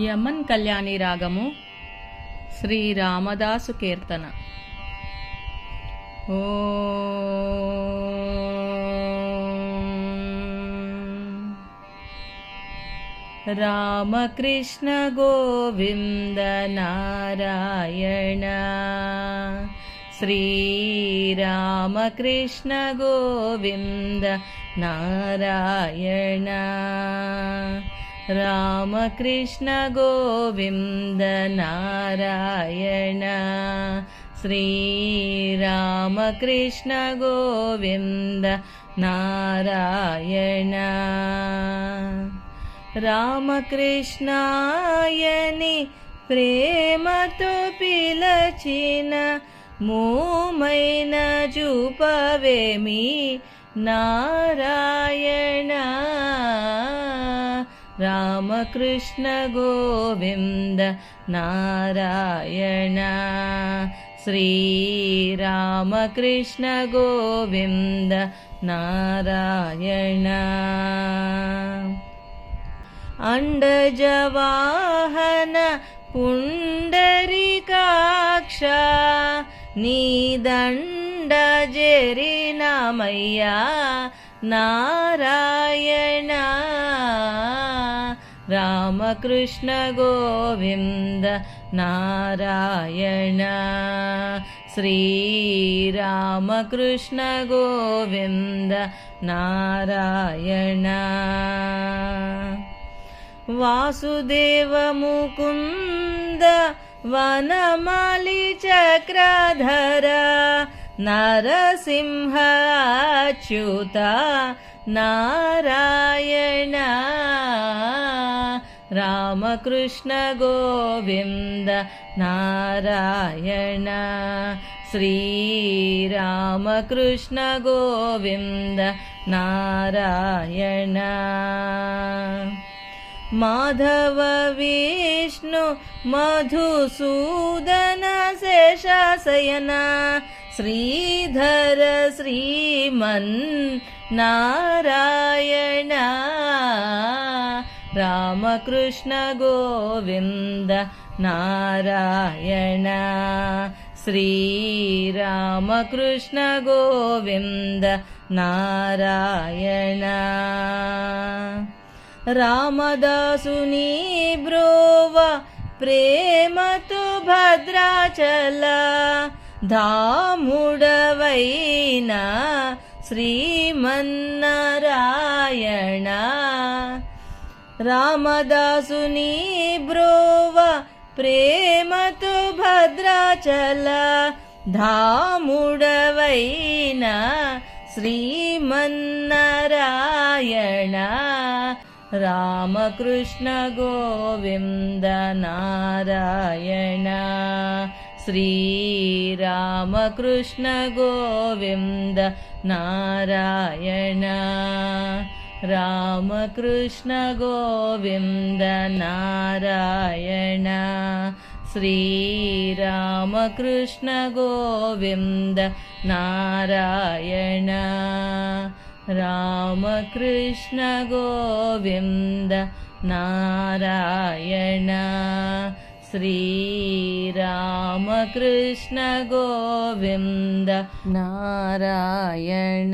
యమన్ కళ్యాణి రాగము శ్రీ రామదాసు కీర్తన ఓ రామకృష్ణ గోవింద నారాయణ శ్రీరామకృష్ణ గోవింద నారాయణ రామకృష్ణ గోవింద నారాయణ. శ్రీరామకృష్ణ గోవింద నారాయణ. రామకృష్ణాయని ప్రేమతో పిలచిన మూమైన చూపవేమి నారాయణ. రామకృష్ణ గోవింద నారాయణ. శ్రీరామకృష్ణ గోవింద నారాయణ. అండజవాహన పుండరికాక్ష నీదండ జరినమయ్యా నారాయణ రామకృష్ణ గోవింద నారాయణ. శ్రీరామకృష్ణ గోవింద నారాయణ. వాసుదేవ ముకుంద వనమాలి रामकृष्णगोविन्द नारायण। श्रीरामकृष्णगोविन्द नारायण। माधव विष्णु मधुसूदन शेषासयन श्रीधर श्रीमन् नारायणा। విష్ణు మధుసూదన శేషాశయన శ్రీధర శ్రీమన్ నారాయణ. రామకృష్ణ గోవింద నారాయణ శ్రీరామకృష్ణ గోవింద నారాయణ रामदा ब्रोव प्रेम तु भद्राचल धामुडवैन श्रीमन्नरायण रामकृष्ण गोविन्द नारायण श्रीरामकृष्ण गोविन्द नारायण। रामकृष्ण गोविन्द नारायण श्रीरामकृष्ण गोविन्द नारायण। रामकृष्ण गोविन्द नारायण श्रीरामकृष्ण गोविन्द नारायण।